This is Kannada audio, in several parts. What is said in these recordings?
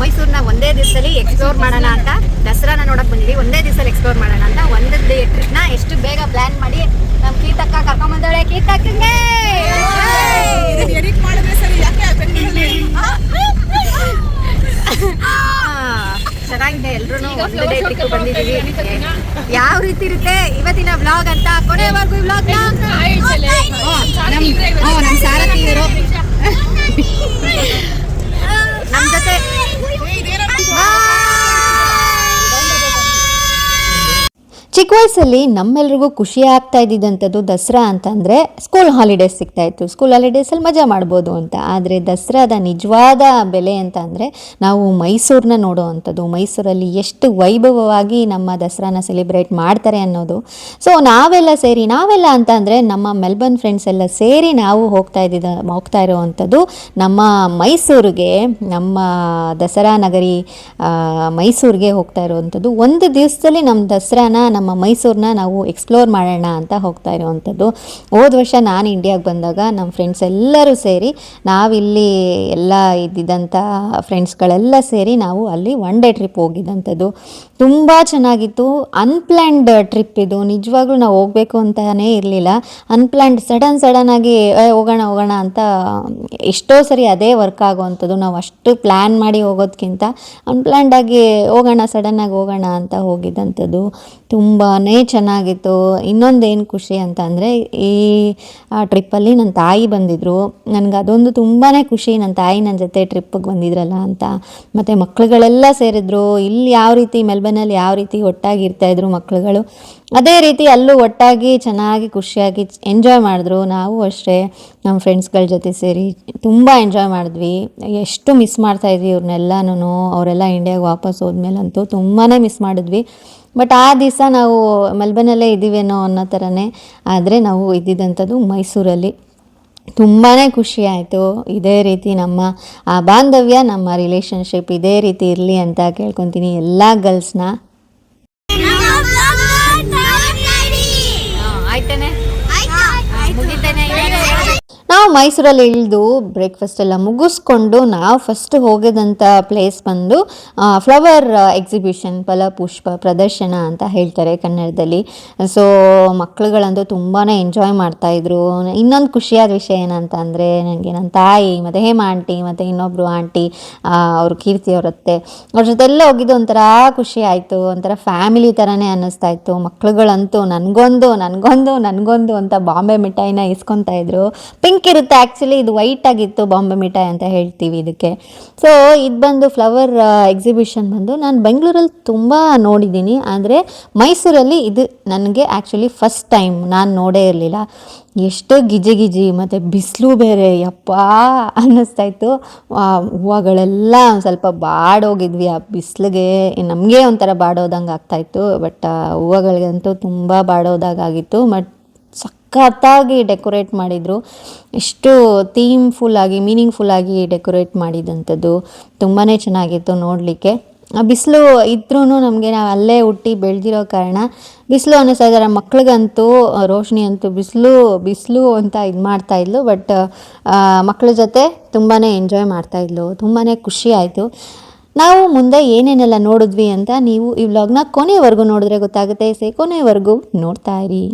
ಬಂದಿದೀವಿ ಮೈಸೂರ್ನ ಒಂದೇ ದಿವಸದಲ್ಲಿ ಎಕ್ಸ್ಪ್ಲೋರ್ ಮಾಡೋಣ ಅಂತ ದಸರಾನ ನೋಡಕ್ ಬಂದಿದ್ವಿ. ಒಂದೇ ದಿವಸದಲ್ಲಿ ಎಕ್ಸ್ಪ್ಲೋರ್ ಮಾಡೋಣ ಅಂತ. ಒಂದೇ ಟ್ರಿಪ್ನ ಎಷ್ಟು ಬೇಗ ಪ್ಲಾನ್ ಮಾಡಿ ನಮ್ ಕೀತಕ್ಕ ಕರ್ಕೊಂಡ್ ಬಂದವಳೆ ಕೀತಕ್ಕಂಗೆ ಎಡಿಟ್ ಮಾಡಿದ್ರೆ ಸರಿ ಯಾಕೆ ಬೆಂಗಳೂರಲ್ಲಿ ಚೆನ್ನಾಗಿದೆ. ಎಲ್ರು ಒಂದು ಟ್ರಿಪ್ ಬಂದಿದೀವಿ. ಯಾವ ರೀತಿ ಇರುತ್ತೆ? ಇವತ್ತಿನ ಬ್ಲಾಗ್ ಅಂತ ಕೊನೆವರೆಗೂ ಬ್ಲಾಗ್ ನಮ್ ಸಾರಥಿ ಇವರು. ನಮ್ ಜೊತೆ Ah! ಚಿಕ್ಕ ವಯಸ್ಸಲ್ಲಿ ನಮ್ಮೆಲ್ರಿಗೂ ಖುಷಿ ಆಗ್ತಾ ಇದ್ದಿದ್ದಂಥದ್ದು ದಸರಾ ಅಂತಂದರೆ ಸ್ಕೂಲ್ ಹಾಲಿಡೇಸ್ ಸಿಗ್ತಾ ಇತ್ತು. ಸ್ಕೂಲ್ ಹಾಲಿಡೇಸಲ್ಲಿ ಮಜಾ ಮಾಡ್ಬೋದು ಅಂತ. ಆದರೆ ದಸರಾದ ನಿಜವಾದ ಬೆಲೆ ಅಂತ ಅಂದರೆ ನಾವು ಮೈಸೂರನ್ನ ನೋಡೋ ಅಂಥದ್ದು ಮೈಸೂರಲ್ಲಿ ಎಷ್ಟು ವೈಭವವಾಗಿ ನಮ್ಮ ದಸರಾನ ಸೆಲೆಬ್ರೇಟ್ ಮಾಡ್ತಾರೆ ಅನ್ನೋದು. ಸೊ ನಾವೆಲ್ಲ ಸೇರಿ, ನಾವೆಲ್ಲ ಅಂತ ಅಂದರೆ ನಮ್ಮ ಮೆಲ್ಬರ್ನ್ ಫ್ರೆಂಡ್ಸ್ ಎಲ್ಲ ಸೇರಿ ನಾವು ಹೋಗ್ತಾ ಇದ್ದಿದ್ದ ಹೋಗ್ತಾ ಇರೋವಂಥದ್ದು ನಮ್ಮ ಮೈಸೂರಿಗೆ, ನಮ್ಮ ದಸರಾ ನಗರಿ ಮೈಸೂರಿಗೆ ಹೋಗ್ತಾ ಇರುವಂಥದ್ದು. ಒಂದು ದಿವಸದಲ್ಲಿ ನಮ್ಮ ದಸರಾನ ನಮ್ಮ ಮೈಸೂರನ್ನ ನಾವು ಎಕ್ಸ್ಪ್ಲೋರ್ ಮಾಡೋಣ ಅಂತ ಹೋಗ್ತಾ ಇರುವಂಥದ್ದು. ಹೋದ ವರ್ಷ ನಾನು ಇಂಡಿಯಾಗೆ ಬಂದಾಗ ನಮ್ಮ ಫ್ರೆಂಡ್ಸ್ ಎಲ್ಲರೂ ಸೇರಿ, ನಾವಿಲ್ಲಿ ಎಲ್ಲ ಇದ್ದಿದ್ದಂಥ ಫ್ರೆಂಡ್ಸ್ಗಳೆಲ್ಲ ಸೇರಿ ನಾವು ಅಲ್ಲಿ ಒನ್ ಡೇ ಟ್ರಿಪ್ ಹೋಗಿದ್ದಂಥದ್ದು. ತುಂಬ ಚೆನ್ನಾಗಿತ್ತು. ಅನ್ಪ್ಲ್ಯಾಂಡ್ ಟ್ರಿಪ್ ಇದು. ನಿಜವಾಗ್ಲೂ ನಾವು ಹೋಗಬೇಕು ಅಂತಲೇ ಇರಲಿಲ್ಲ. ಅನ್ಪ್ಲ್ಯಾಂಡ್ ಸಡನ್ ಸಡನ್ ಆಗಿ ಹೋಗೋಣ ಹೋಗೋಣ ಅಂತ ಎಷ್ಟೋ ಸರಿ ಅದೇ ವರ್ಕ್ ಆಗುವಂಥದ್ದು. ನಾವು ಅಷ್ಟು ಪ್ಲ್ಯಾನ್ ಮಾಡಿ ಹೋಗೋದಕ್ಕಿಂತ ಅನ್ಪ್ಲ್ಯಾಂಡಾಗಿ ಹೋಗೋಣ ಸಡನ್ನಾಗಿ ಹೋಗೋಣ ಅಂತ ಹೋಗಿದ್ದಂಥದ್ದು. ತುಂಬಾ ಚೆನ್ನಾಗಿತ್ತು. ಇನ್ನೊಂದೇನು ಖುಷಿ ಅಂತ ಅಂದರೆ, ಈ ಟ್ರಿಪ್ಪಲ್ಲಿ ನನ್ನ ತಾಯಿ ಬಂದಿದ್ದರು ನನಗೆ ಅದೊಂದು ತುಂಬಾ ಖುಷಿ ನನ್ನ ತಾಯಿ ನನ್ನ ಜೊತೆ ಟ್ರಿಪ್ಪಿಗೆ ಬಂದಿದ್ರಲ್ಲ ಅಂತ. ಮತ್ತು ಮಕ್ಕಳುಗಳೆಲ್ಲ ಸೇರಿದ್ರು. ಇಲ್ಲಿ ಯಾವ ರೀತಿ ಮೆಲ್ಬರ್ನಲ್ಲಿ ಯಾವ ರೀತಿ ಒಟ್ಟಾಗಿ ಇರ್ತಾಯಿದ್ರು ಮಕ್ಕಳುಗಳು ಅದೇ ರೀತಿ ಅಲ್ಲೂ ಒಟ್ಟಾಗಿ ಚೆನ್ನಾಗಿ ಖುಷಿಯಾಗಿ ಎಂಜಾಯ್ ಮಾಡಿದ್ರು. ನಾವು ಅಷ್ಟೇ ನಮ್ಮ ಫ್ರೆಂಡ್ಸ್ಗಳ ಜೊತೆ ಸೇರಿ ತುಂಬ ಎಂಜಾಯ್ ಮಾಡಿದ್ವಿ. ಎಷ್ಟು ಮಿಸ್ ಮಾಡ್ತಾಯಿದ್ವಿ ಇವ್ರನ್ನೆಲ್ಲನೂ ಅವರೆಲ್ಲ ಇಂಡಿಯಾಗೆ ವಾಪಸ್ ಹೋದ್ಮೇಲಂತೂ ತುಂಬಾ ಮಿಸ್ ಮಾಡಿದ್ವಿ. ಬಟ್ ಆ ದಿವಸ ನಾವು ಮಲ್ಬೆನಲ್ಲೇ ಇದ್ದೀವೇನೋ ಅನ್ನೋ ಥರನೇ ಆದರೆ ನಾವು ಇದ್ದಿದ್ದಂಥದ್ದು ಮೈಸೂರಲ್ಲಿ. ತುಂಬಾ ಖುಷಿ ಆಯಿತು. ಇದೇ ರೀತಿ ನಮ್ಮ ಆ ಬಾಂಧವ್ಯ, ನಮ್ಮ ರಿಲೇಷನ್ಶಿಪ್ ಇದೇ ರೀತಿ ಇರಲಿ ಅಂತ ಕೇಳ್ಕೊತೀನಿ ಎಲ್ಲ ಗರ್ಲ್ಸ್ನ ಮೈಸೂರಲ್ಲಿ ಇಳಿದು ಬ್ರೇಕ್ಫಾಸ್ಟ್ ಎಲ್ಲ ಮುಗಿಸ್ಕೊಂಡು ನಾವು ಫಸ್ಟ್ ಹೋಗಿದಂಥ ಪ್ಲೇಸ್ ಬಂದು ಫ್ಲವರ್ ಎಕ್ಸಿಬಿಷನ್ ಫಲಪುಷ್ಪ ಪ್ರದರ್ಶನ ಅಂತ ಹೇಳ್ತಾರೆ ಕನ್ನಡದಲ್ಲಿ. ಸೊ ಮಕ್ಕಳುಗಳಂತೂ ತುಂಬಾ ಎಂಜಾಯ್ ಮಾಡ್ತಾಯಿದ್ರು ಇನ್ನೊಂದು ಖುಷಿಯಾದ ವಿಷಯ ಏನಂತ ಅಂದರೆ ನನಗೆ ನನ್ನ ತಾಯಿ, ಮತ್ತು ಹೇಮ ಆಂಟಿ ಮತ್ತು ಇನ್ನೊಬ್ಬರು ಆಂಟಿ ಅವರು ಕೀರ್ತಿ ಅವರತ್ತೆ ಅವ್ರ ಜೊತೆಲ್ಲ ಹೋಗಿದ್ದು ಒಂಥರ ಖುಷಿ ಆಯಿತು, ಒಂಥರ ಫ್ಯಾಮಿಲಿ ಥರನೇ ಅನ್ನಿಸ್ತಾ ಇತ್ತು. ಮಕ್ಕಳುಗಳಂತೂ ನನಗೊಂದು ನನಗೊಂದು ನನಗೊಂದು ಅಂತ ಬಾಂಬೆ ಮಿಠಾಯಿನ ಇಸ್ಕೊತಾ ಇದ್ರು. ಪಿಂಕ್ ಇರುತ್ತೆ. ಆ್ಯಕ್ಚುಲಿ ಇದು ವೈಟ್ ಆಗಿತ್ತು ಬಾಂಬೆ ಮಿಠಾಯಿ ಅಂತ ಹೇಳ್ತೀವಿ ಇದಕ್ಕೆ. ಸೊ ಇದು ಬಂದು ಫ್ಲವರ್ ಎಕ್ಸಿಬಿಷನ್ ಬಂದು ನಾನು ಬೆಂಗಳೂರಲ್ಲಿ ತುಂಬ ನೋಡಿದ್ದೀನಿ. ಆದರೆ ಮೈಸೂರಲ್ಲಿ ಇದು ನನಗೆ ಆ್ಯಕ್ಚುಲಿ ಫಸ್ಟ್ ಟೈಮ್ ನಾನು ನೋಡೇ ಇರಲಿಲ್ಲ. ಎಷ್ಟು ಗಿಜಿ ಗಿಜಿ ಮತ್ತು ಬಿಸಿಲು ಬೇರೆ ಯಪ್ಪ ಅನ್ನಿಸ್ತಾ ಇತ್ತು ಆ, ಹೂವುಗಳೆಲ್ಲ ಒಂದು ಸ್ವಲ್ಪ ಬಾಡೋಗಿದ್ವಿ. ಆ ಬಿಸಿಲಿಗೆ ನಮಗೆ ಒಂಥರ ಬಾಡೋದಂಗೆ ಆಗ್ತಾಯಿತ್ತು ಬಟ್ ಹೂವುಗಳಿಗಂತೂ ತುಂಬ ಬಾಡೋದಾಗಾಗಿತ್ತು. ಬಟ್ ಸಖತ್ತಾಗಿ ಡೆಕೋರೇಟ್ ಮಾಡಿದರು. ಎಷ್ಟು ಥೀಮ್ಫುಲ್ಲಾಗಿ, ಮೀನಿಂಗ್ಫುಲ್ಲಾಗಿ ಡೆಕೋರೇಟ್ ಮಾಡಿದಂಥದ್ದು ತುಂಬಾ ಚೆನ್ನಾಗಿತ್ತು ನೋಡಲಿಕ್ಕೆ. ಬಿಸಿಲು ಇದ್ರೂ ನಮಗೆ ನಾವು ಅಲ್ಲೇ ಹುಟ್ಟಿ ಬೆಳೆದಿರೋ ಕಾರಣ ಬಿಸಿಲು ಅನ್ನಿಸ್ತಾ ಇದ್ದಾರೆ ಮಕ್ಳಿಗಂತೂ, ರೋಶನಿ ಅಂತೂ ಬಿಸಿಲು ಬಿಸಿಲು ಅಂತ ಇದು ಮಾಡ್ತಾ ಇದ್ಲು, ಬಟ್ ಮಕ್ಕಳ ಜೊತೆ ತುಂಬಾ ಎಂಜಾಯ್ ಮಾಡ್ತಾ ಇದ್ಲು. ತುಂಬಾ ಖುಷಿ ಆಯಿತು. ನಾವು ಮುಂದೆ ಏನೇನೆಲ್ಲ ನೋಡಿದ್ವಿ ಅಂತ ನೀವು ಈ ವ್ಲಾಗ್ನ ಕೊನೆವರೆಗೂ ನೋಡಿದ್ರೆ ಗೊತ್ತಾಗುತ್ತೆ. ಸೇ ಕೊನೆಯವರೆಗೂ ನೋಡ್ತಾ ಇರಿ.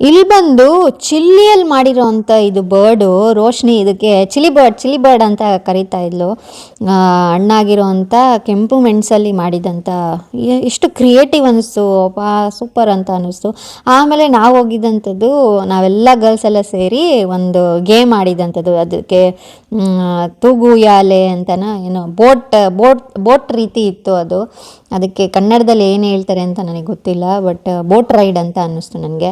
ಇಲ್ಲಿ ಬಂದು ಚಿಲ್ಲಿಯಲ್ಲಿ ಮಾಡಿರೋವಂಥ ಇದು ಬರ್ಡು ರೋಶ್ನಿ ಇದಕ್ಕೆ ಚಿಲಿ ಬರ್ಡ್ ಚಿಲಿ ಬರ್ಡ್ ಅಂತ ಕರಿತಾ ಇದ್ಲು. ಹಣ್ಣಾಗಿರೋವಂಥ ಕೆಂಪು ಮೆಣಸಲ್ಲಿ ಮಾಡಿದಂಥ ಇಷ್ಟು ಕ್ರಿಯೇಟಿವ್ ಅನ್ನಿಸ್ತು ಪಾ ಸೂಪರ್ ಅಂತ ಅನ್ನಿಸ್ತು ಆಮೇಲೆ ನಾವು ಹೋಗಿದ್ದಂಥದ್ದು ನಾವೆಲ್ಲ ಗರ್ಲ್ಸ್ ಎಲ್ಲ ಸೇರಿ ಒಂದು ಗೇಮ್ ಆಡಿದಂಥದ್ದು ಅದಕ್ಕೆ ತೂಗುಯಾಲೆ ಅಂತನ ಏನು ಬೋಟ್ ಬೋಟ್ ಬೋಟ್ ರೀತಿ ಇತ್ತು ಅದು. ಅದಕ್ಕೆ ಕನ್ನಡದಲ್ಲಿ ಏನು ಹೇಳ್ತಾರೆ ಅಂತ ನನಗೆ ಗೊತ್ತಿಲ್ಲ ಬಟ್ ಬೋಟ್ ರೈಡ್ ಅಂತ ಅನ್ನಿಸ್ತು ನನಗೆ.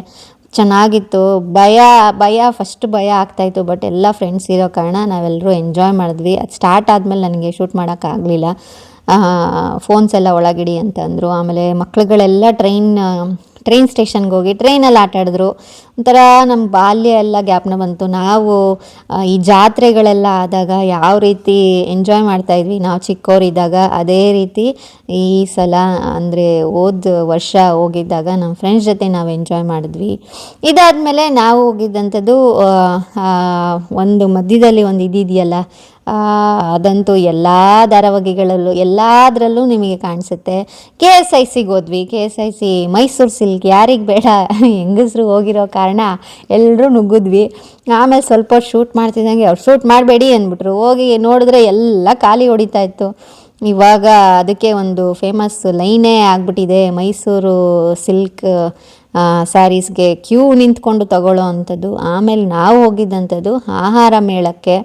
ಚೆನ್ನಾಗಿತ್ತು. ಭಯ ಭಯ ಫಸ್ಟ್ ಭಯ ಆಗ್ತಾಯಿತ್ತು ಬಟ್ ಎಲ್ಲ ಫ್ರೆಂಡ್ಸ್ ಇರೋ ಕಾರಣ ನಾವೆಲ್ಲರೂ ಎಂಜಾಯ್ ಮಾಡಿದ್ವಿ. ಅದು ಸ್ಟಾರ್ಟ್ ಆದಮೇಲೆ ನನಗೆ ಶೂಟ್ ಮಾಡೋಕ್ಕಾಗಲಿಲ್ಲ ಫೋನ್ಸ್ ಎಲ್ಲ ಒಳಗಿಡಿ ಅಂತಂದರು. ಆಮೇಲೆ ಮಕ್ಳುಗಳೆಲ್ಲ ಟ್ರೈನ್ ಟ್ರೈನ್ ಸ್ಟೇಷನ್ಗೆ ಹೋಗಿ ಟ್ರೈನಲ್ಲಿ ಆಟ ಆಡಿದ್ರು. ಒಂಥರ ನಮ್ಮ ಬಾಲ್ಯ ಎಲ್ಲ ಜ್ಞಾಪನ ಬಂತು. ನಾವು ಈ ಜಾತ್ರೆಗಳೆಲ್ಲ ಆದಾಗ ಯಾವ ರೀತಿ ಎಂಜಾಯ್ ಮಾಡ್ತಾಯಿದ್ವಿ ನಾವು ಚಿಕ್ಕವರಿದ್ದಾಗ ಅದೇ ರೀತಿ ಈ ಸಲ, ಅಂದರೆ ಹೋದ ವರ್ಷ ಹೋಗಿದ್ದಾಗ ನಮ್ಮ ಫ್ರೆಂಡ್ಸ್ ಜೊತೆ ನಾವು ಎಂಜಾಯ್ ಮಾಡಿದ್ವಿ. ಇದಾದಮೇಲೆ ನಾವು ಹೋಗಿದ್ದಂಥದ್ದು ಒಂದು ಮಧ್ಯದಲ್ಲಿ ಒಂದು ಇದಿದೆಯಲ್ಲ ಅದಂತೂ ಎಲ್ಲ ಧಾರಾವಾಹಿಗಳಲ್ಲೂ, ಎಲ್ಲದರಲ್ಲೂ ನಿಮಗೆ ಕಾಣಿಸುತ್ತೆ. ಕೆ ಎಸ್ ಐ ಸಿಗೆ ಹೋದ್ವಿ. K S I C Mysuru silk ಯಾರಿಗೆ ಬೇಡ, ಹೆಂಗಸರು ಹೋಗಿರೋ ಕಾರಣ ಎಲ್ಲರೂ ನುಗ್ಗಿದ್ವಿ. ಆಮೇಲೆ ಸ್ವಲ್ಪ ಶೂಟ್ ಮಾಡ್ತಿದ್ದಂಗೆ ಅವ್ರು ಶೂಟ್ ಮಾಡಬೇಡಿ ಅಂದ್ಬಿಟ್ರು. ಹೋಗಿ ನೋಡಿದ್ರೆ ಎಲ್ಲ ಖಾಲಿ ಹೊಡಿತಾ ಇತ್ತು. ಇವಾಗ ಅದಕ್ಕೆ ಒಂದು ಫೇಮಸ್ ಲೈನೇ ಆಗಿಬಿಟ್ಟಿದೆ. ಮೈಸೂರು ಸಿಲ್ಕ್ ಸ್ಯಾರೀಸ್ಗೆ ಕ್ಯೂ ನಿಂತ್ಕೊಂಡು ತಗೊಳ್ಳೋ ಅಂಥದ್ದು. ಆಮೇಲೆ ನಾವು ಹೋಗಿದ್ದಂಥದ್ದು ಆಹಾರ ಮೇಳಕ್ಕೆ.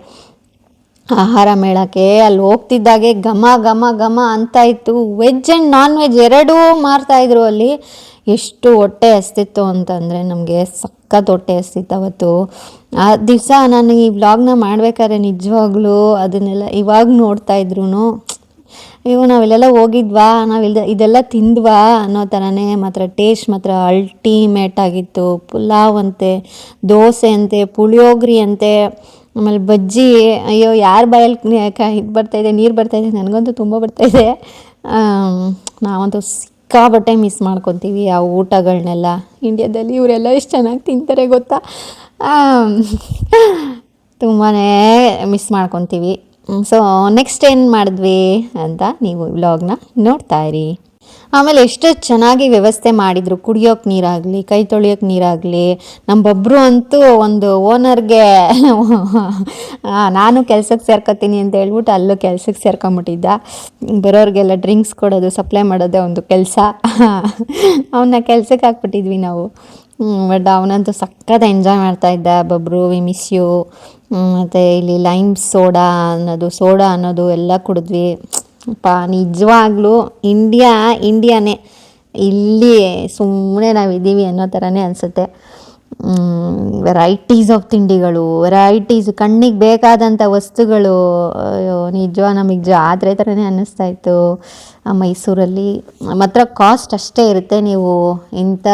ಆಹಾರ ಮೇಳಕ್ಕೆ ಅಲ್ಲಿ ಹೋಗ್ತಿದ್ದಾಗೆ ಘಮ ಘಮ ಘಮ ಅಂತ ಇತ್ತು. ವೆಜ್ ಆ್ಯಂಡ್ ನಾನ್ ವೆಜ್ ಎರಡೂ ಮಾರ್ತಾಯಿದ್ರು ಅಲ್ಲಿ. ಎಷ್ಟು ಹೊಟ್ಟೆ ಹಸ್ತಿತ್ತು ಅಂತಂದರೆ ನಮಗೆ ಸಖತ್ ಹೊಟ್ಟೆ ಹಸ್ತಿತ್ತು ಅವತ್ತು. ಆ ದಿವಸ ನಾನು ಈ ವ್ಲಾಗ್ನ ಮಾಡ್ಬೇಕಾದ್ರೆ ನಿಜವಾಗ್ಲೂ ಅದನ್ನೆಲ್ಲ ಇವಾಗ ನೋಡ್ತಾ ಇದ್ರು ಇವು ನಾವಿಲ್ಲೆಲ್ಲ ಹೋಗಿದ್ವಾ, ನಾವಿಲ್ದ, ಇದೆಲ್ಲ ತಿಂದ್ವಾ ಅನ್ನೋ ಥರನೇ ಮಾತ್ರ ಟೇಸ್ಟ್ ಮಾತ್ರ ಅಲ್ಟಿಮೇಟ್ ಆಗಿತ್ತು. ಪುಲಾವ್ ಅಂತೆ, ದೋಸೆ ಅಂತೆ, ಪುಳಿಯೋಗ್ರಿ ಅಂತೆ ಆಮೇಲೆ ಬಜ್ಜಿ, ಅಯ್ಯೋ, ಯಾರು ಬಾಯಲ್ಲಿ ಇದು ಬರ್ತಾಯಿದೆ ನೀರು ಬರ್ತಾಯಿದೆ ನನಗಂತೂ ತುಂಬ ಬರ್ತಾಯಿದೆ ನಾವಂತೂ ಸಿಕ್ಕಾಬಟ್ಟೆ ಮಿಸ್ ಮಾಡ್ಕೊತೀವಿ ಆ ಊಟಗಳನ್ನೆಲ್ಲ ಇಂಡ್ಯಾದಲ್ಲಿ ಇವರೆಲ್ಲ ಎಷ್ಟು ಚೆನ್ನಾಗಿ ತಿಂತಾರೆ ಗೊತ್ತಾ? ತುಂಬಾ ಮಿಸ್ ಮಾಡ್ಕೊತೀವಿ. ಸೊ, ನೆಕ್ಸ್ಟ್ ಏನು ಮಾಡಿದ್ವಿ ಅಂತ ನೀವು ವ್ಲಾಗ್ನ ನೋಡ್ತಾ ಇರಿ. ಆಮೇಲೆ ಎಷ್ಟು ಚೆನ್ನಾಗಿ ವ್ಯವಸ್ಥೆ ಮಾಡಿದರು. ಕುಡಿಯೋಕೆ ನೀರಾಗಲಿ, ಕೈ ತೊಳಿಯೋಕೆ ನೀರಾಗಲಿ. ನಮ್ಮೊಬ್ಬರು ಅಂತೂ ಒಂದು ಓನರ್ಗೆ ನಾನು ಕೆಲ್ಸಕ್ಕೆ ಸೇರ್ಕೊತೀನಿ ಅಂತ ಹೇಳ್ಬಿಟ್ಟು ಅಲ್ಲೂ ಕೆಲ್ಸಕ್ಕೆ ಸೇರ್ಕೊಂಬಿಟ್ಟಿದ್ದ. ಬರೋರಿಗೆಲ್ಲ ಡ್ರಿಂಕ್ಸ್ ಕೊಡೋದು, ಸಪ್ಲೈ ಮಾಡೋದೇ ಒಂದು ಕೆಲಸ. ಅವನ್ನ ಕೆಲ್ಸಕ್ಕೆ ಹಾಕ್ಬಿಟ್ಟಿದ್ವಿ ನಾವು. ಬಟ್ ಅವನಂತೂ ಸಖತ್ ಎಂಜಾಯ್ ಮಾಡ್ತಾ ಇದ್ದ, ಬಬ್ರು, ವಿ ಮಿಸ್ ಮತ್ತು ಇಲ್ಲಿ ಲೈಮ್ ಸೋಡಾ ಅನ್ನೋದು ಸೋಡಾ ಅನ್ನೋದು ಎಲ್ಲ ಕುಡಿದ್ವಿ. ಪಾ, ನಿಜವಾಗ್ಲೂ ಇಂಡಿಯಾ, ಇಂಡಿಯಾನೇ. ಇಲ್ಲಿ ಸುಮ್ಮನೆ ನಾವು ಇದ್ದೀವಿ ಅನ್ನೋ ಥರನೇ ಅನಿಸುತ್ತೆ. ವೆರೈಟೀಸ್ ಆಫ್ ತಿಂಡಿಗಳು ವೆರೈಟೀಸ್ ಕಣ್ಣಿಗೆ ಬೇಕಾದಂಥ ವಸ್ತುಗಳು ನಿಜ ನಮಗೆ ಆದರೆ ಥರನೇ ಅನ್ನಿಸ್ತಾ ಇತ್ತು. ಮೈಸೂರಲ್ಲಿ ಮಾತ್ರ ಕಾಸ್ಟ್ ಅಷ್ಟೇ ಇರುತ್ತೆ. ನೀವು ಇಂಥ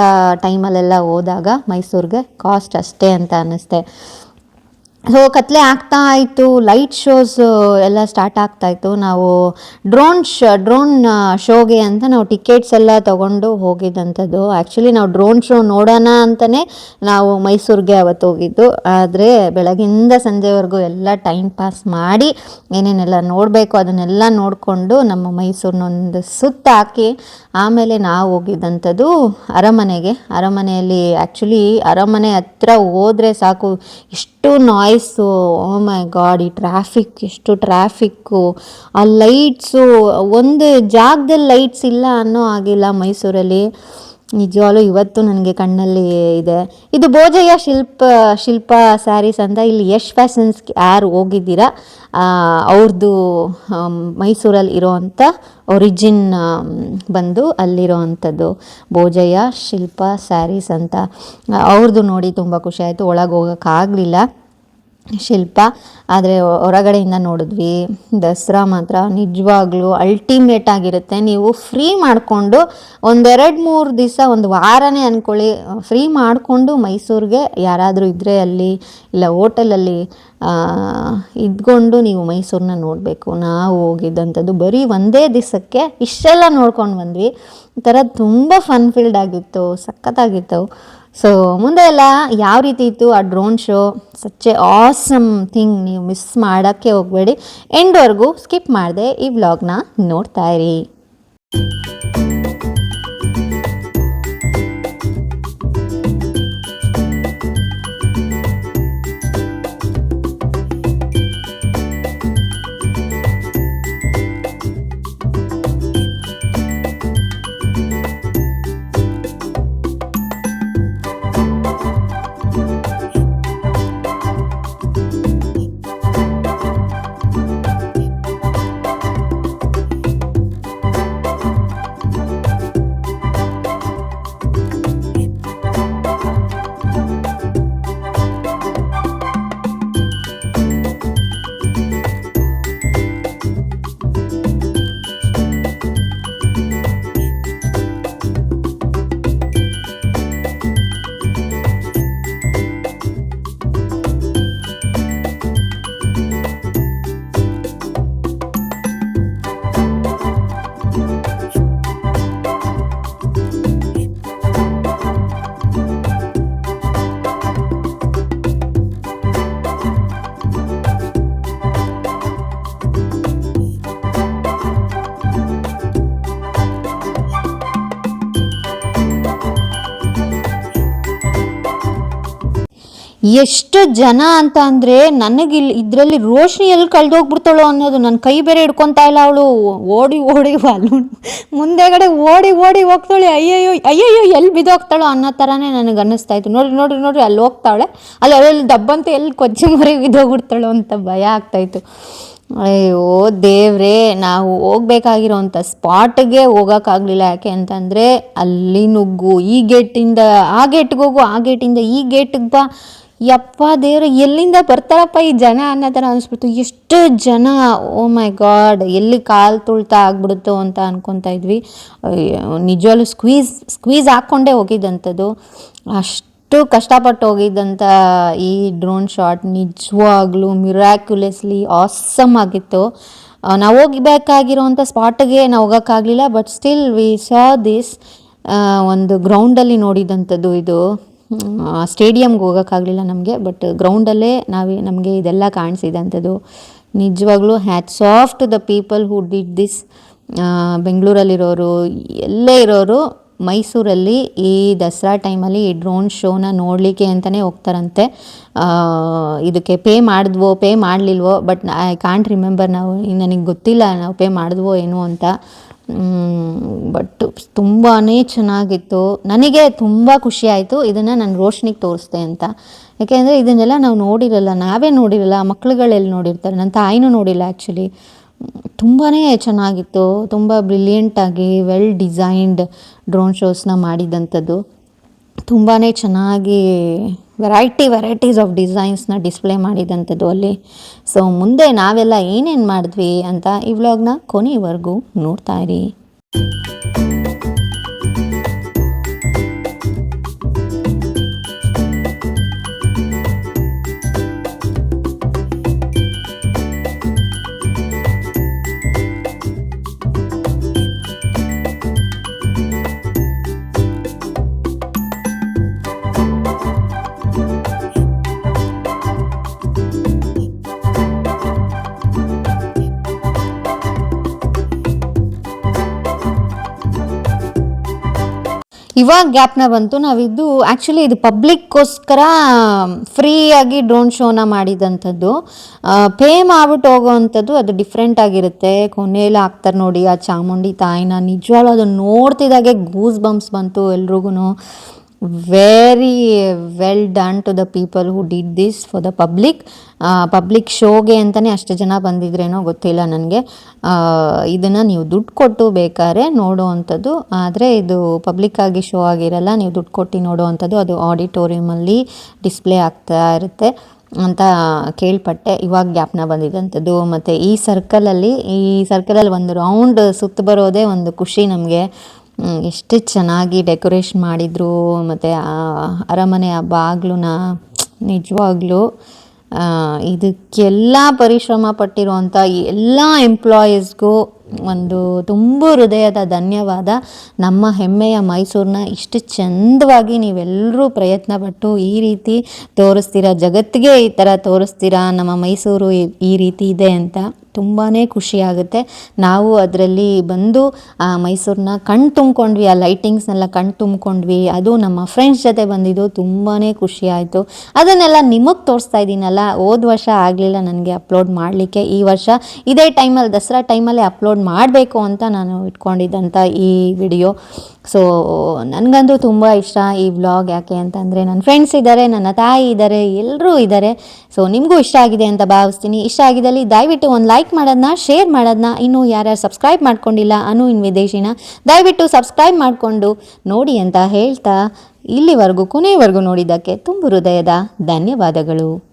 ಟೈಮಲ್ಲೆಲ್ಲ ಹೋದಾಗ ಮೈಸೂರಿಗೆ ಕಾಸ್ಟ್ ಅಷ್ಟೇ ಅಂತ ಅನ್ನಿಸ್ತೆ. ಸೊ ಕತ್ಲೆ ಆಗ್ತಾ ಇತ್ತು ಲೈಟ್ ಶೋಸ್ ಎಲ್ಲ ಸ್ಟಾರ್ಟ್ ಆಗ್ತಾ ಇತ್ತು. ನಾವು ಡ್ರೋನ್ ಶ ಡ್ರೋನ್ ಶೋಗೆ ಅಂತ ನಾವು ಟಿಕೆಟ್ಸ್ ಎಲ್ಲ ತಗೊಂಡು ಹೋಗಿದ್ದಂಥದ್ದು. ಆ್ಯಕ್ಚುಲಿ ನಾವು ಡ್ರೋನ್ ಶೋ ನೋಡೋಣ ಅಂತಲೇ ನಾವು ಮೈಸೂರಿಗೆ ಅವತ್ತು ಹೋಗಿದ್ದು. ಆದರೆ, ಬೆಳಗಿಂದ ಸಂಜೆವರೆಗೂ ಎಲ್ಲ ಟೈಮ್ ಪಾಸ್ ಮಾಡಿ ಏನೇನೆಲ್ಲ ನೋಡಬೇಕು ಅದನ್ನೆಲ್ಲ ನೋಡಿಕೊಂಡು ನಮ್ಮ ಮೈಸೂರಿನೊಂದು ಸುತ್ತ ಹಾಕಿ ಆಮೇಲೆ ನಾವು ಹೋಗಿದ್ದಂಥದ್ದು ಅರಮನೆಗೆ. ಅರಮನೆಯಲ್ಲಿ ಆ್ಯಕ್ಚುಲಿ ಅರಮನೆ ಹತ್ರ ಹೋದರೆ ಸಾಕು ಎಷ್ಟು ನಾಯ್ಸು ಓ ಮೈ ಗಾಡ್ ಈ ಟ್ರಾಫಿಕ್ ಎಷ್ಟು ಟ್ರಾಫಿಕ್ಕು ಆ ಲೈಟ್ಸು ಒಂದು ಜಾಗದಲ್ಲಿ ಲೈಟ್ಸ್ ಇಲ್ಲ ಅನ್ನೋ ಆಗಿಲ್ಲ ಮೈಸೂರಲ್ಲಿ. ನಿಜವಾಗ್ಲೂ ಇವತ್ತು ನನಗೆ ಕಣ್ಣಲ್ಲಿ ಇದೆ. ಇದು ಭೋಜಯ್ಯ ಶಿಲ್ಪ ಶಿಲ್ಪ ಸ್ಯಾರೀಸ್ ಅಂತ ಇಲ್ಲಿ ಯಶ್ ಫ್ಯಾಷನ್ಸ್ ಯಾರು ಹೋಗಿದ್ದೀರಾ? ಅವ್ರದ್ದು ಮೈಸೂರಲ್ಲಿ ಇರೋವಂಥ ಒರಿಜಿನ್ ಬಂದು ಅಲ್ಲಿರೋ ಅಂಥದ್ದು ಭೋಜಯ್ಯ ಶಿಲ್ಪ ಸ್ಯಾರೀಸ್ ಅಂತ. ಅವ್ರದ್ದು ನೋಡಿ ತುಂಬ ಖುಷಿಯಾಯಿತು ಒಳಗೆ ಹೋಗೋಕ್ಕಾಗಲಿಲ್ಲ ಶಿಲ್ಪ, ಆದರೆ ಹೊರಗಡೆಯಿಂದ ನೋಡಿದ್ವಿ, ದಸರಾ ಮಾತ್ರ ನಿಜವಾಗ್ಲೂ ಅಲ್ಟಿಮೇಟ್ ಆಗಿರುತ್ತೆ. ನೀವು ಫ್ರೀ ಮಾಡಿಕೊಂಡು ಒಂದೆರಡು ಮೂರು ದಿವಸ, ಒಂದು ವಾರನೇ ಅಂದ್ಕೊಳ್ಳಿ ಫ್ರೀ ಮಾಡಿಕೊಂಡು ಮೈಸೂರಿಗೆ ಯಾರಾದರೂ ಇದ್ದರೆ ಅಲ್ಲಿ, ಇಲ್ಲ ಹೋಟೆಲಲ್ಲಿ ಇದ್ಕೊಂಡು ನೀವು ಮೈಸೂರನ್ನ ನೋಡಬೇಕು. ನಾವು ಹೋಗಿದ್ದಂಥದ್ದು ಬರೀ ಒಂದೇ ದಿವಸಕ್ಕೆ ಇಷ್ಟೆಲ್ಲ ನೋಡ್ಕೊಂಡು ಬಂದ್ವಿ. ಈ ಥರ ತುಂಬ ಫನ್ ಫೀಲ್ಡ್ ಆಗಿತ್ತು, ಸಖತ್ತಾಗಿತ್ತು. ಸೊ ಮುಂದೆ ಎಲ್ಲ ಯಾವ ರೀತಿ ಇತ್ತು ಆ drone show such a awesome thing ನೀವು ಮಿಸ್ ಮಾಡೋಕ್ಕೆ ಹೋಗಬೇಡಿ. ಎಂಡ್ವರೆಗೂ ಸ್ಕಿಪ್ ಮಾಡಿದೆ ಈ ವ್ಲಾಗ್ನ ನೋಡ್ತಾ ಇರಿ. ಎಷ್ಟು ಜನ ಅಂತ ಅಂದರೆ ನನಗೆ ಇದರಲ್ಲಿ ರೋಷಿನಿ ಎಲ್ಲಿ ಕಳೆದೋಗ್ಬಿಡ್ತಾಳೋ ಅನ್ನೋದು ನನ್ನ ಕೈ ಬೇರೆ ಹಿಡ್ಕೊತಾ ಇಲ್ಲ ಅವಳು. ಓಡಿ ಓಡಿ ಬಾಲು ಮುಂದೆಗಡೆ ಓಡಿ ಓಡಿ ಹೋಗ್ತಾಳೆ. ಅಯ್ಯಯ್ಯೋ ಅಯ್ಯಯ್ಯೋ ಎಲ್ಲಿ ಬಿದ್ದೋಗ್ತಾಳೋ ಅನ್ನೋ ಥರನೇ ನನಗೆ ಅನ್ನಿಸ್ತಾ ಇತ್ತು. ನೋಡ್ರಿ ನೋಡ್ರಿ ನೋಡ್ರಿ, ಅಲ್ಲಿ ಹೋಗ್ತಾಳೆ. ಅಲ್ಲಿ ಅಲ್ಲಿ ದಬ್ಬಂತ ಎಲ್ಲಿ ಕೊಚ್ಚಿ ಮರಿ ಬಿದ್ದೋಗ್ಬಿಡ್ತಾಳೋ ಅಂತ ಭಯ ಆಗ್ತಾಯಿತ್ತು ಅಯ್ಯೋ, ದೇವ್ರೇ, ನಾವು ಹೋಗ್ಬೇಕಾಗಿರೋಂಥ ಸ್ಪಾಟ್ಗೆ ಹೋಗೋಕ್ಕಾಗಲಿಲ್ಲ. ಯಾಕೆ ಅಂತಂದರೆ ಅಲ್ಲಿ ನುಗ್ಗು, ಈ ಗೇಟಿಂದ, ಆ ಗೇಟ್ಗೋಗು, ಆ ಗೇಟಿಂದ ಈ ಗೇಟಿಗೆ ಬಾ. ಯಪ್ಪ ದೇವ್ರ, ಎಲ್ಲಿಂದ ಬರ್ತಾರಪ್ಪ ಈ ಜನ ಅನ್ನೋ ಥರ ಅನಿಸ್ಬಿಡ್ತು. ಎಷ್ಟು ಜನ ಓ ಮೈ ಗಾಡ್ ಎಲ್ಲಿ ಕಾಲು ತುಳ್ತಾ ಆಗ್ಬಿಡುತ್ತೋ ಅಂತ ಅನ್ಕೊತಾ ಇದ್ವಿ. ನಿಜವಾಗ್ಲೂ ಸ್ಕ್ವೀಸ್ ಸ್ಕ್ವೀಸ್ ಹಾಕ್ಕೊಂಡೇ ಹೋಗಿದ್ದಂಥದ್ದು. ಅಷ್ಟು ಕಷ್ಟಪಟ್ಟು ಹೋಗಿದ್ದಂಥ ಈ ಡ್ರೋನ್ ಶಾಟ್ ನಿಜವಾಗ್ಲೂ ಮಿರಾಕ್ಯುಲಸ್ಲಿ ಆಸಮ್ ಆಗಿತ್ತು. ನಾವು ಹೋಗಬೇಕಾಗಿರೋಂಥ ಸ್ಪಾಟ್ಗೆ ನಾವು ಹೋಗೋಕ್ಕಾಗಲಿಲ್ಲ but still we saw this ಒಂದು ಗ್ರೌಂಡಲ್ಲಿ ನೋಡಿದಂಥದ್ದು ಇದು. ಸ್ಟೇಡಿಯಮ್ಗೆ ಹೋಗೋಕ್ಕಾಗಲಿಲ್ಲ ನಮಗೆ, ಬಟ್ ಗ್ರೌಂಡಲ್ಲೇ ನಾವು, ನಮಗೆ ಇದೆಲ್ಲ ಕಾಣಿಸಿದಂಥದ್ದು ನಿಜವಾಗ್ಲೂ hats off to the people who did this ಬೆಂಗಳೂರಲ್ಲಿರೋರು, ಎಲ್ಲೇ ಇರೋರು, ಮೈಸೂರಲ್ಲಿ ಈ ದಸರಾ ಟೈಮಲ್ಲಿ ಈ ಡ್ರೋನ್ ಶೋನ ನೋಡಲಿಕ್ಕೆ ಅಂತಲೇ ಹೋಗ್ತಾರಂತೆ. ಇದಕ್ಕೆ ಪೇ ಮಾಡಿದ್ವೋ ಪೇ ಮಾಡಲಿಲ್ವೋ ಬಟ್ ಐ ಕಾಂಟ್ ರಿಮೆಂಬರ್ ನಾವು, ನನಗೆ ಗೊತ್ತಿಲ್ಲ ನಾವು ಪೇ ಮಾಡಿದ್ವೋ, ಏನು ಅಂತ. ಬಟ್ ತುಂಬಾ ಚೆನ್ನಾಗಿತ್ತು. ನನಗೆ ತುಂಬ ಖುಷಿ ಆಯಿತು. ಇದನ್ನು ನಾನು ರೋಷನಿಗೆ ತೋರಿಸ್ದೆ ಅಂತ. ಯಾಕೆಂದರೆ ಇದನ್ನೆಲ್ಲ ನಾವು ನೋಡಿರಲ್ಲ, ನಾವೇ ನೋಡಿರಲ್ಲ ಮಕ್ಳುಗಳೆಲ್ಲಿ ನೋಡಿರ್ತಾರೆ. ನನ್ನ ತಾಯಿನೂ ನೋಡಿಲ್ಲ ಆ್ಯಕ್ಚುಲಿ ತುಂಬಾ ಚೆನ್ನಾಗಿತ್ತು. ತುಂಬ ಬ್ರಿಲಿಯಂಟಾಗಿ ವೆಲ್ ಡಿಸೈನ್ಡ್ ಡ್ರೋನ್ ಶೋಸ್ನ ಮಾಡಿದಂಥದ್ದು. ತುಂಬಾ ಚೆನ್ನಾಗಿ ವೆರೈಟಿ ವೆರೈಟೀಸ್ ಆಫ್ ಡಿಸೈನ್ಸ್ನ ಡಿಸ್ಪ್ಲೇ ಮಾಡಿದಂಥದ್ದು ಅಲ್ಲಿ. ಸೊ ಮುಂದೆ ನಾವೆಲ್ಲ ಏನೇನು ಮಾಡಿದ್ವಿ ಅಂತ ಈ ವ್ಲಾಗ್ನ ಕೊನೆಯವರೆಗೂ ನೋಡ್ತಾ ಇರಿ. ಇವಾಗ ಗ್ಯಾಪ್ನ ಬಂತು. ನಾವಿದ್ದು ಆ್ಯಕ್ಚುಲಿ ಇದು ಪಬ್ಲಿಕ್ಕೋಸ್ಕರ ಫ್ರೀಯಾಗಿ ಡ್ರೋನ್ ಶೋನ ಮಾಡಿದಂಥದ್ದು. ಪೇ ಮಾಡ್ಬಿಟ್ಟು ಹೋಗೋವಂಥದ್ದು ಅದು ಡಿಫ್ರೆಂಟ್ ಆಗಿರುತ್ತೆ. ಕೊನೆಯಲ್ಲಿ ಹಾಕ್ತಾರೆ ನೋಡಿ ಆ ಚಾಮುಂಡಿ ತಾಯಿನ. ನಿಜವಾಗ್ಲೂ ಅದನ್ನು ನೋಡ್ತಿದ್ದಾಗೆ ಗೂಸ್ ಬಂಪ್ಸ್ ಬಂತು ಎಲ್ರಿಗೂ very well done to the people who did this for the public public ಶೋಗೆ ಅಂತಲೇ ಅಷ್ಟು ಜನ ಬಂದಿದ್ರೇನೋ ಗೊತ್ತಿಲ್ಲ ನನಗೆ. ಇದನ್ನು ನೀವು ದುಡ್ಡು ಕೊಟ್ಟು ಬೇಕಾದ್ರೆ ನೋಡುವಂಥದ್ದು ಆದರೆ ಇದು ಪಬ್ಲಿಕ್ಕಾಗಿ ಶೋ ಆಗಿರಲ್ಲ, ನೀವು ದುಡ್ಡು ಕೊಟ್ಟು ನೋಡುವಂಥದ್ದು ಅದು ಆಡಿಟೋರಿಯಮಲ್ಲಿ ಡಿಸ್ಪ್ಲೇ ಆಗ್ತಾ ಇರುತ್ತೆ ಅಂತ ಕೇಳ್ಪಟ್ಟೆ. ಇವಾಗ ಜ್ಞಾಪನ ಬಂದಿದ್ದಂಥದ್ದು ಮತ್ತು ಈ ಸರ್ಕಲಲ್ಲಿ ಈ ಸರ್ಕಲಲ್ಲಿ ಒಂದು ರೌಂಡ್ ಸುತ್ತ ಬರೋದೇ ಒಂದು ಖುಷಿ ನಮಗೆ. ಎಷ್ಟು ಚೆನ್ನಾಗಿ ಡೆಕೋರೇಷನ್ ಮಾಡಿದರು, ಮತ್ತು ಆ ಬಾಗಿಲುನ, ನಿಜವಾಗ್ಲೂ ಇದಕ್ಕೆಲ್ಲ ಪರಿಶ್ರಮ ಪಟ್ಟಿರುವಂಥ ಎಲ್ಲ ಎಂಪ್ಲಾಯೀಸ್ಗೂ ಒಂದು ತುಂಬ ಹೃದಯದ ಧನ್ಯವಾದ. ನಮ್ಮ ಹೆಮ್ಮೆಯ ಮೈಸೂರನ್ನ ಇಷ್ಟು ಚಂದವಾಗಿ ನೀವೆಲ್ಲರೂ ಪ್ರಯತ್ನ ಪಟ್ಟು ಈ ರೀತಿ ತೋರಿಸ್ತೀರಾ, ಜಗತ್ತಿಗೆ ಈ ಥರ ತೋರಿಸ್ತೀರಾ, ನಮ್ಮ ಮೈಸೂರು ಈ ರೀತಿ ಇದೆ ಅಂತ. ತುಂಬಾ ಖುಷಿಯಾಗುತ್ತೆ. ನಾವು ಅದರಲ್ಲಿ ಬಂದು ಮೈಸೂರನ್ನ ಕಣ್ ತುಂಬ್ಕೊಂಡ್ವಿ, ಆ ಲೈಟಿಂಗ್ಸ್ನೆಲ್ಲ ಕಣ್ಣು ತುಂಬ್ಕೊಂಡ್ವಿ. ಅದು ನಮ್ಮ ಫ್ರೆಂಡ್ಸ್ ಜೊತೆ ಬಂದಿದ್ದು ತುಂಬಾ ಖುಷಿ ಆಯಿತು ಅದನ್ನೆಲ್ಲ ನಿಮಗೆ ತೋರಿಸ್ತಾ ಇದ್ದೀನಲ್ಲ, ಹೋದ ವರ್ಷ ಆಗಲಿಲ್ಲ ನನಗೆ ಅಪ್ಲೋಡ್ ಮಾಡಲಿಕ್ಕೆ. ಈ ವರ್ಷ ಇದೇ ಟೈಮಲ್ಲಿ ದಸರಾ ಟೈಮಲ್ಲಿ ಅಪ್ಲೋಡ್ ಮಾಡಬೇಕು ಅಂತ ನಾನು ಇಟ್ಕೊಂಡಿದ್ದಂಥ ಈ ವಿಡಿಯೋ. ಸೊ ನನಗಂತೂ ತುಂಬ ಇಷ್ಟ ಈ ವ್ಲಾಗ್ ಯಾಕೆ ಅಂತಂದರೆ ನನ್ನ ಫ್ರೆಂಡ್ಸ್ ಇದ್ದಾರೆ ನನ್ನ ತಾಯಿ ಇದ್ದಾರೆ ಎಲ್ಲರೂ ಇದ್ದಾರೆ ಸೊ ನಿಮಗೂ ಇಷ್ಟ ಆಗಿದೆ ಅಂತ ಭಾವಿಸ್ತೀನಿ. ಇಷ್ಟ ಆಗಿದ್ದಲ್ಲಿ ದಯವಿಟ್ಟು ಒಂದು ಲೈಕ್ ಮಾಡೋದನ್ನ ಶೇರ್ ಮಾಡೋದನ್ನ ಇನ್ನೂ ಯಾರ್ಯಾರು ಸಬ್ಸ್ಕ್ರೈಬ್ ಮಾಡ್ಕೊಂಡಿಲ್ಲ ಅನು ಇನ್ ವಿದೇಶಿನ, ದಯವಿಟ್ಟು ಸಬ್ಸ್ಕ್ರೈಬ್ ಮಾಡಿಕೊಂಡು ನೋಡಿ ಅಂತ ಹೇಳ್ತಾ ಇಲ್ಲಿವರೆಗೂ ಕೊನೆಯವರೆಗೂ ನೋಡಿದ್ದಕ್ಕೆ ತುಂಬ ಹೃದಯದ ಧನ್ಯವಾದಗಳು.